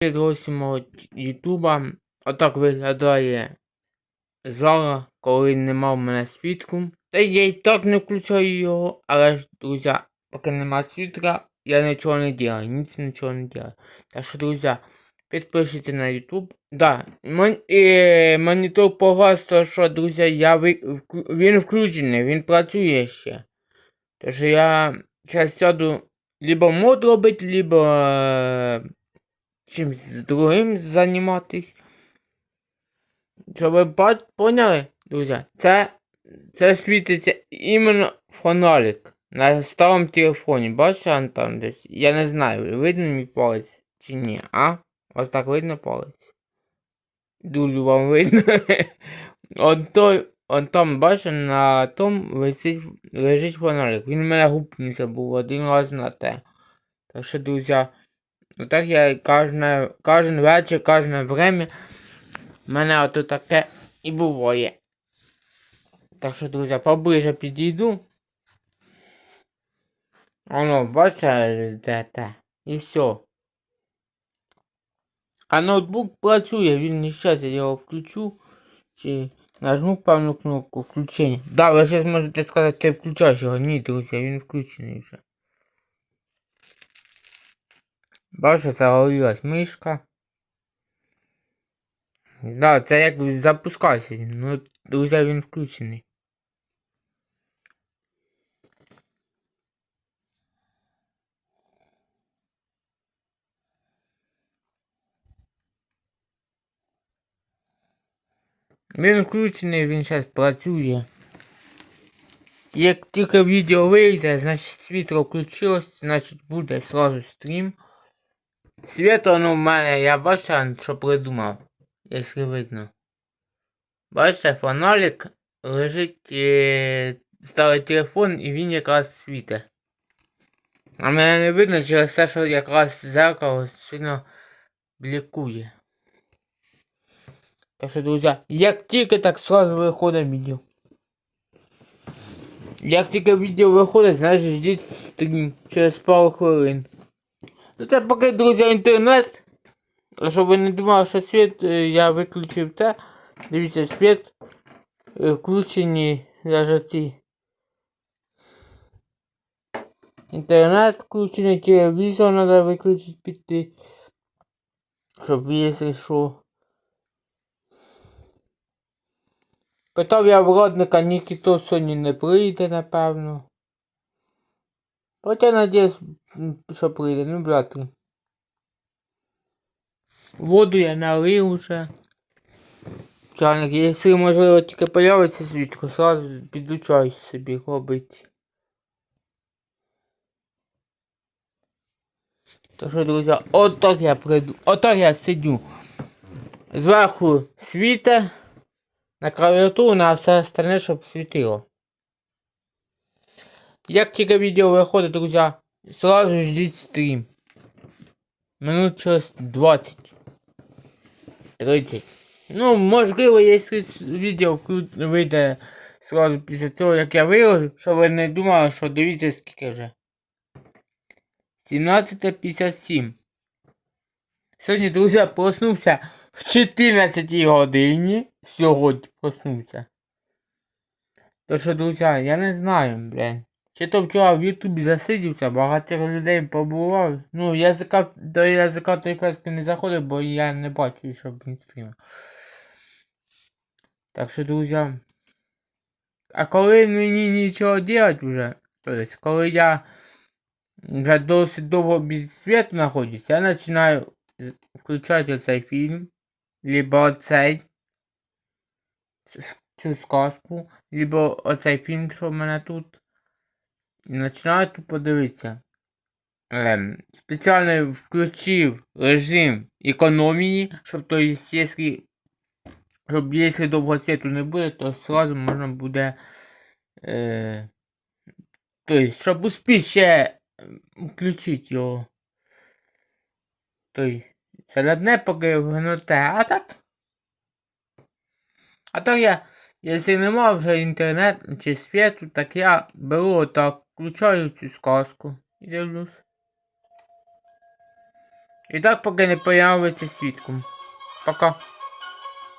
Гості мого Ютуба. Отак виглядає зала, коли нема в мене світку. Та я і так не включаю його, але ж, друзі, поки нема світла, я нічого не делаю, ніц нічого не делаю. Так що, друзі, підпишіться на YouTube. Да, мон, е, монітор погас, то що, друзі, я ви, він включений, він працює ще. Тож я зараз сяду либо мод робити, либо чимось другим займатись. Щоб ви ба- поняли, друзі, це, це світиться іменно фонарик на старому телефоні. Бачите он там десь? Я не знаю, видно мій палець чи ні, а? Ось так видно палець. Дуже вам видно. Он той, он там, бачите, на том висить, лежить фонарик. Він мене гупнувся був один раз на те. Так що, друзі, отак я кожне, кожен вечір, кожне время в мене ото таке і буває. Так що, друзі, поближе підійду. Воно, бачите, де те. І все. А ноутбук працює, він не щас я його включу. Чи нажму певну кнопку включення. Да, ви зараз можете сказати, ти включаєш його. Ні, друзі, він включений вже. Бачите, загорілась мишка. Да, це як запускався він. Ну, друзі, він включений. Він включений, він зараз працює. Як тільки відео вийде, значить світло включилось, значить буде сразу стрім. Світло, ну в мене, я бачу, що придумав, якщо видно. Бачите, фонарик лежить е, старий телефон і він якраз світить. А мене не видно через те, що якраз зеркало сильно блікує. Так що, друзі, як тільки так сразу виходить відео. Як тільки відео виходить, значить ждіть стрім через пару хвилин. Це поки, друзі, інтернет. Щоб ви не думали, що світ е, я виключив те. Дивіться, світ е, включені даже ці. Інтернет включений, телевізор треба виключити піти. Щоб якщо що. Питав я вродника, ніхто сьогодні не прийде, напевно. Хоча надіюсь, що прийде, ну брати. Воду я налив уже. Чайник, якщо можливо тільки появиться світко, сразу підключаюсь собі робити. Так що, друзі, отак я приду. Отак я сидю. Зверху світе. На клавіатуру на все остальне, щоб світило. Як тільки відео виходить, друзі, сразу ждіть стрім. Минут через 20. 30. Ну, можливо, якщо відео вийде сразу після того, як я виложу, щоб ви не думали, що дивіться скільки вже. 17.57. Сьогодні, друзі, проснувся в 14 годині. Сьогодні проснувся. То що, друзі, я не знаю, блін. Чи то вчора в Ютубі засидівся, багато людей побував. Ну, язика, до язика той пески не заходив, бо я не бачу, щоб він стрімив. Так що, друзі. А коли мені нічого делать вже, то есть, коли я вже досить довго без світу знаходжусь, я починаю включати цей фільм, либо оцей цю сказку, либо оцей фільм, що в мене тут. І починаю тут подивитися. Ем, спеціально включив режим економії, щоб то якщо щоб якщо довго світу не буде, то сразу можна буде. Е, то есть, щоб успіть ще ем, включити його. Той. Середне поки вгнуте, а так. А так я, якщо нема вже інтернету чи світу, так я беру отак, включаю цю сказку і дивлюсь. І так, поки не появиться свідком. Пока.